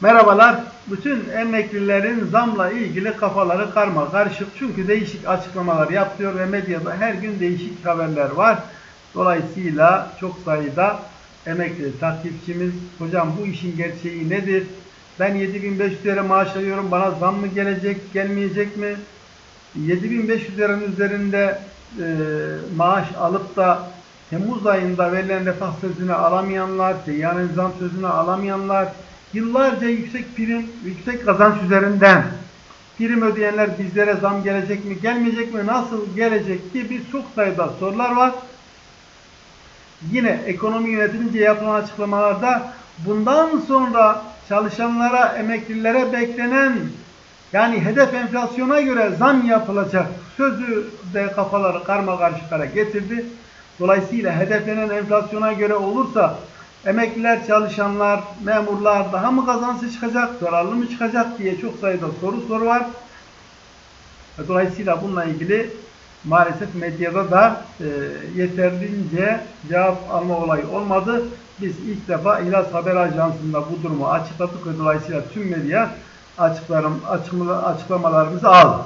Merhabalar. Bütün emeklilerin zamla ilgili kafaları karma karışık. Çünkü değişik açıklamalar yapıyor ve medyada her gün değişik haberler var. Dolayısıyla çok sayıda emekli takipçimiz, hocam bu işin gerçeği nedir? Ben 7500 lira maaş alıyorum, bana zam mı gelecek, gelmeyecek mi? 7500 liranın üzerinde e, maaş alıp da Temmuz ayında verilen refah sözünü alamayanlar, yani zam sözünü alamayanlar, yıllarca yüksek prim, yüksek kazanç üzerinden prim ödeyenler bizlere zam gelecek mi, gelmeyecek mi, nasıl gelecek gibi çok sayıda sorular var. Yine ekonomi yönetimince yapılan açıklamalarda bundan sonra çalışanlara, emeklilere beklenen yani hedef enflasyona göre zam yapılacak sözü de kafaları karma karışıklara getirdi. Dolayısıyla hedeflenen enflasyona göre olursa emekliler, çalışanlar, memurlar daha mı kazançlı çıkacak, zararlı mı çıkacak diye çok sayıda soru soru var. Dolayısıyla bununla ilgili maalesef medyada da e, yeterince cevap alma olayı olmadı. Biz ilk defa İhlas Haber Ajansı'nda bu durumu açıkladık ve dolayısıyla tüm medya açıklarım, açıklamalarımızı aldı.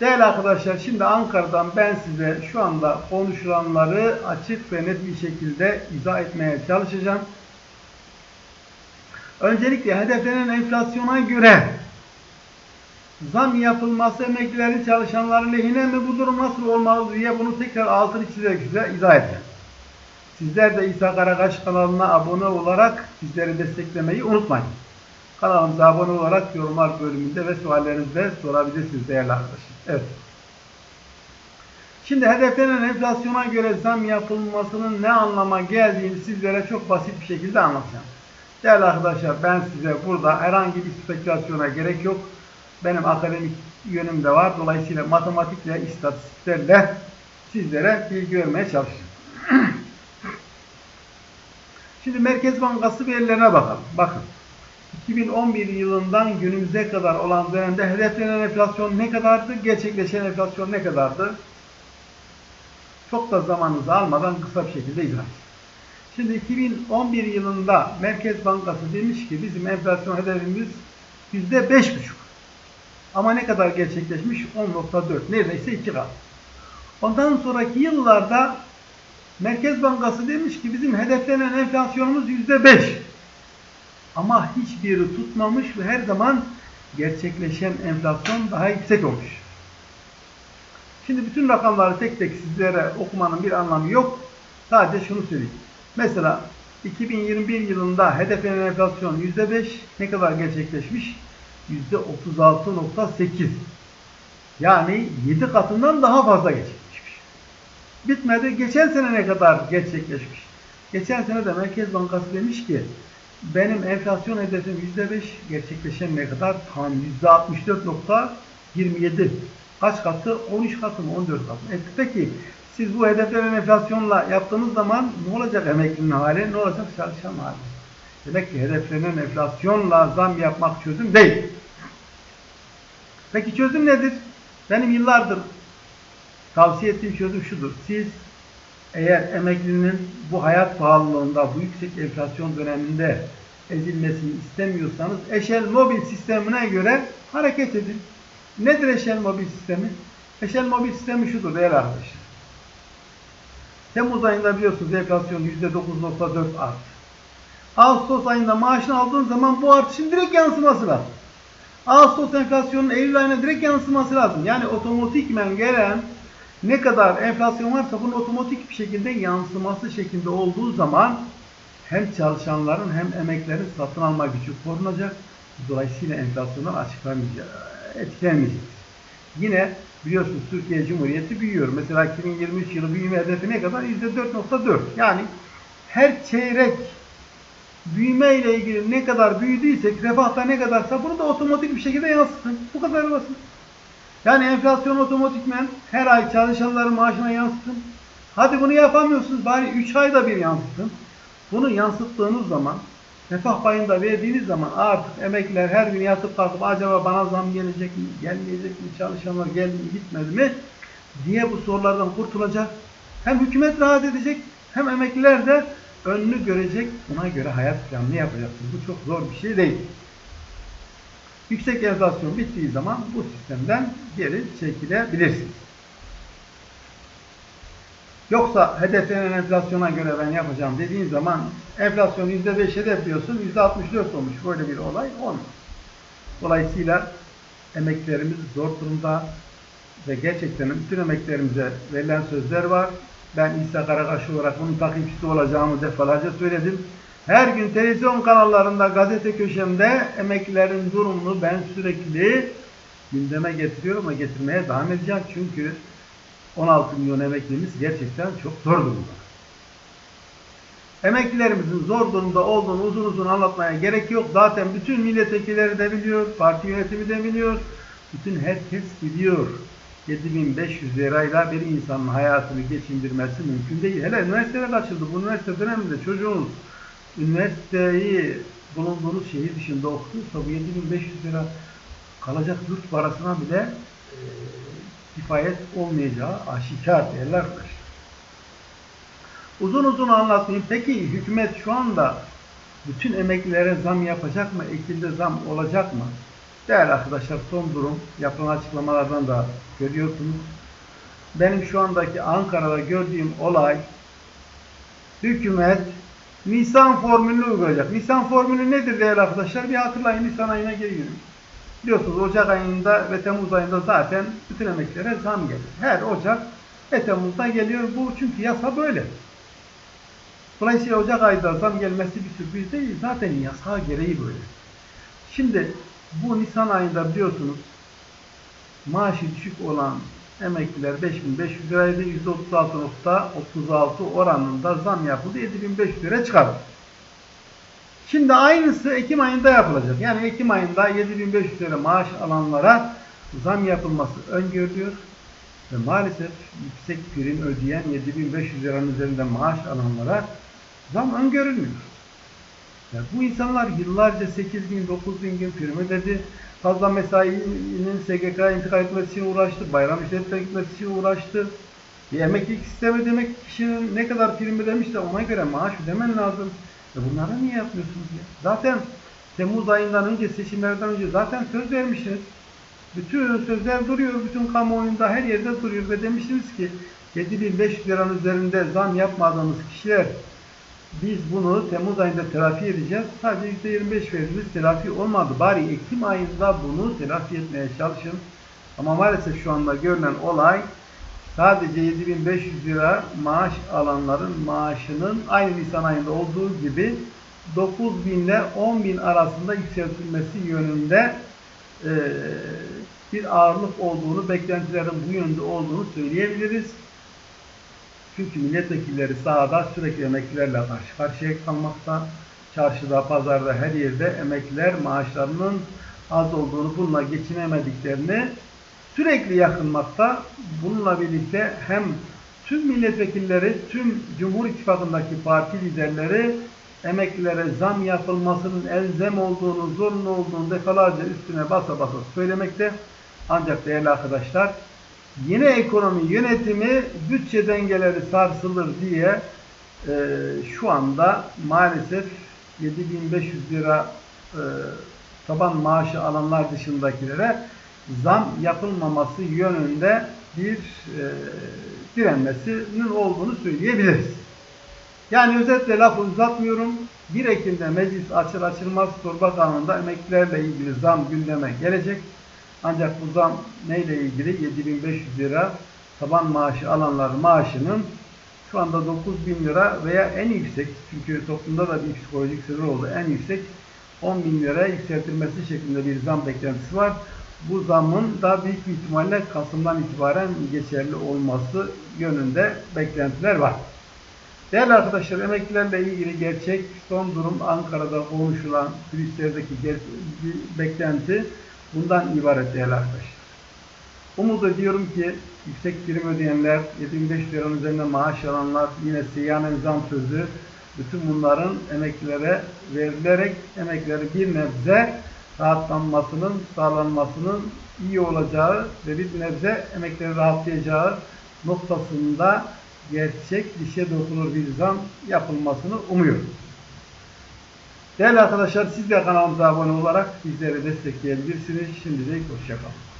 Değerli arkadaşlar şimdi Ankara'dan ben size şu anda konuşulanları açık ve net bir şekilde izah etmeye çalışacağım. Öncelikle hedeflenen enflasyona göre zam yapılması emeklilerin çalışanların lehine mi bu durum nasıl olmalı diye bunu tekrar altını çizerek size izah edeceğim. Sizler de İsa Karakaş kanalına abone olarak bizleri desteklemeyi unutmayın. Kanalımıza abone olarak yorumlar bölümünde ve suallerinizi de sorabilirsiniz değerli arkadaşlar. Evet. Şimdi hedeflenen enflasyona göre zam yapılmasının ne anlama geldiğini sizlere çok basit bir şekilde anlatacağım. Değerli arkadaşlar ben size burada herhangi bir spekülasyona gerek yok. Benim akademik yönüm de var. Dolayısıyla matematikle, istatistiklerle sizlere bilgi vermeye çalışacağım. Şimdi Merkez Bankası verilerine bakalım. Bakın. 2011 yılından günümüze kadar olan dönemde hedeflenen enflasyon ne kadardı? Gerçekleşen enflasyon ne kadardı? Çok da zamanınızı almadan kısa bir şekilde izah. Şimdi 2011 yılında Merkez Bankası demiş ki bizim enflasyon hedefimiz %5,5. Ama ne kadar gerçekleşmiş? 10.4. Neredeyse 2 kat. Ondan sonraki yıllarda Merkez Bankası demiş ki bizim hedeflenen enflasyonumuz %5. Ama hiçbiri tutmamış ve her zaman gerçekleşen enflasyon daha yüksek olmuş. Şimdi bütün rakamları tek tek sizlere okumanın bir anlamı yok. Sadece şunu söyleyeyim. Mesela 2021 yılında hedeflenen enflasyon %5 ne kadar gerçekleşmiş? %36.8. Yani 7 katından daha fazla gerçekleşmiş. Bitmedi. Geçen sene ne kadar gerçekleşmiş? Geçen sene de Merkez Bankası demiş ki benim enflasyon hedefim %5 gerçekleşen ne kadar? Tam %64.27. Kaç katı? 13 katı mı? 14 katı mı? E peki siz bu hedeflenen enflasyonla yaptığınız zaman ne olacak emeklinin hali? Ne olacak çalışan hali? Demek ki hedeflenen enflasyonla zam yapmak çözüm değil. Peki çözüm nedir? Benim yıllardır tavsiye ettiğim çözüm şudur. Siz eğer emeklinin bu hayat pahalılığında, bu yüksek enflasyon döneminde ezilmesini istemiyorsanız Eşel Mobil sistemine göre hareket edin. Nedir Eşel Mobil sistemi? Eşel Mobil sistemi şudur değerli arkadaşlar. Temmuz ayında biliyorsunuz enflasyon %9.4 arttı. Ağustos ayında maaşını aldığın zaman bu artışın direkt yansıması lazım. Ağustos enflasyonun Eylül ayına direkt yansıması lazım. Yani otomatikmen gelen ne kadar enflasyon varsa bunun otomatik bir şekilde yansıması şeklinde olduğu zaman hem çalışanların hem emeklerin satın alma gücü korunacak. Dolayısıyla enflasyondan açıklamayacak, etkilenmeyecek. Yine biliyorsunuz Türkiye Cumhuriyeti büyüyor. Mesela 2023 yılı büyüme hedefi ne kadar? %4.4. Yani her çeyrek büyüme ile ilgili ne kadar büyüdüysek, refahta ne kadarsa bunu da otomatik bir şekilde yansıtın. Bu kadar basit. Yani enflasyon otomatikmen her ay çalışanların maaşına yansıtın. Hadi bunu yapamıyorsunuz bari 3 ayda bir yansıtın. Bunu yansıttığınız zaman refah payında verdiğiniz zaman artık emekliler her gün yatıp kalkıp acaba bana zam gelecek mi, gelmeyecek mi, çalışanlar geldi mi, gitmedi mi diye bu sorulardan kurtulacak. Hem hükümet rahat edecek hem emekliler de önünü görecek. Buna göre hayat planını yapacaksınız. Bu çok zor bir şey değil. Yüksek enflasyon bittiği zaman bu sistemden geri çekilebilirsiniz. Yoksa hedeflenen enflasyona göre ben yapacağım dediğin zaman enflasyon %5 hedefliyorsun, %64 olmuş. Böyle bir olay olmaz. Dolayısıyla emeklerimiz zor durumda ve gerçekten bütün emeklerimize verilen sözler var. Ben İsa Karakaş olarak bunun takipçisi olacağımı defalarca söyledim. Her gün televizyon kanallarında, gazete köşemde emeklilerin durumunu ben sürekli gündeme getiriyorum ve getirmeye devam edeceğim. Çünkü 16 milyon emeklimiz gerçekten çok zor durumda. Emeklilerimizin zor durumda olduğunu uzun uzun anlatmaya gerek yok. Zaten bütün milletvekilleri de biliyor, parti yönetimi de biliyor. Bütün herkes biliyor. 7500 lirayla bir insanın hayatını geçindirmesi mümkün değil. Hele üniversiteler açıldı. Bu üniversite döneminde çocuğunuz üniversiteyi bulunduğunuz şehir dışında okuduysa bu 7500 lira kalacak yurt parasına bile e, kifayet olmayacağı aşikar değerli. Uzun uzun anlatmayayım. Peki hükümet şu anda bütün emeklilere zam yapacak mı? Ekilde zam olacak mı? Değerli arkadaşlar son durum yapılan açıklamalardan da görüyorsunuz. Benim şu andaki Ankara'da gördüğüm olay hükümet Nisan formülünü uygulayacak. Nisan formülü nedir değerli arkadaşlar? Bir hatırlayın Nisan ayına geliyoruz. Biliyorsunuz Ocak ayında ve Temmuz ayında zaten bütün emeklilere zam gelir. Her Ocak ve Temmuz'da geliyor. Bu çünkü yasa böyle. Dolayısıyla Ocak ayında zam gelmesi bir sürpriz değil. Zaten yasa gereği böyle. Şimdi bu Nisan ayında biliyorsunuz maaşı düşük olan emekliler 5500 liraydı. %36.36 oranında zam yapıldı. 7500 lira çıkardı. Şimdi aynısı Ekim ayında yapılacak. Yani Ekim ayında 7500 lira maaş alanlara zam yapılması öngörülüyor. Ve maalesef yüksek prim ödeyen 7500 liranın üzerinde maaş alanlara zam öngörülmüyor. Yani bu insanlar yıllarca 8 bin, 9 bin gün prim ödedi. Fazla mesainin SGK'ya intikal etmesi için uğraştı. Bayram işletme gitmesi için uğraştı. Bir emeklilik sistemi demek kişinin ne kadar prim ödemiş de ona göre maaş ödemen lazım. E bunları niye yapmıyorsunuz ya? Zaten Temmuz ayından önce, seçimlerden önce zaten söz vermişsiniz. Bütün sözler duruyor, bütün kamuoyunda her yerde duruyor ve demiştiniz ki 7500 liranın üzerinde zam yapmadığımız kişiler biz bunu Temmuz ayında telafi edeceğiz. Sadece %25 veririz. Telafi olmadı. Bari Ekim ayında bunu telafi etmeye çalışın. Ama maalesef şu anda görünen olay sadece 7500 lira maaş alanların maaşının aynı Nisan ayında olduğu gibi 9000 ile 10.000 arasında yükseltilmesi yönünde e, bir ağırlık olduğunu, beklentilerin bu yönde olduğunu söyleyebiliriz. Çünkü milletvekilleri sahada sürekli emeklilerle karşı karşıya kalmakta. Çarşıda, pazarda, her yerde emekliler maaşlarının az olduğunu, bununla geçinemediklerini sürekli yakınmakta. Bununla birlikte hem tüm milletvekilleri, tüm Cumhur İttifakı'ndaki parti liderleri emeklilere zam yapılmasının elzem olduğunu, zorunlu olduğunu defalarca üstüne basa basa söylemekte. Ancak değerli arkadaşlar, yine ekonomi yönetimi bütçe dengeleri sarsılır diye e, şu anda maalesef 7500 lira e, taban maaşı alanlar dışındakilere zam yapılmaması yönünde bir e, direnmesinin olduğunu söyleyebiliriz. Yani özetle lafı uzatmıyorum. 1 Ekim'de meclis açır açılmaz torba kanununda emeklilerle ilgili zam gündeme gelecek. Ancak bu zam neyle ilgili? 7500 lira taban maaşı alanların maaşının şu anda 9000 lira veya en yüksek çünkü toplumda da bir psikolojik sırrı oldu. En yüksek 10 bin lira yükseltilmesi şeklinde bir zam beklentisi var. Bu zamın da büyük bir ihtimalle Kasım'dan itibaren geçerli olması yönünde beklentiler var. Değerli arkadaşlar emeklilerle ilgili gerçek son durum Ankara'da konuşulan kulislerdeki beklenti bundan ibaret değerli arkadaşlar. Umut ediyorum ki yüksek prim ödeyenler, 7500 liranın üzerinde maaş alanlar, yine seyyanen zam sözü, bütün bunların emeklilere verilerek emekleri bir nebze rahatlanmasının, sağlanmasının iyi olacağı ve bir nebze emekleri rahatlayacağı noktasında gerçek dişe dokunur bir zam yapılmasını umuyorum. Değerli arkadaşlar siz de kanalımıza abone olarak bizleri destekleyebilirsiniz. Şimdilik hoşçakalın.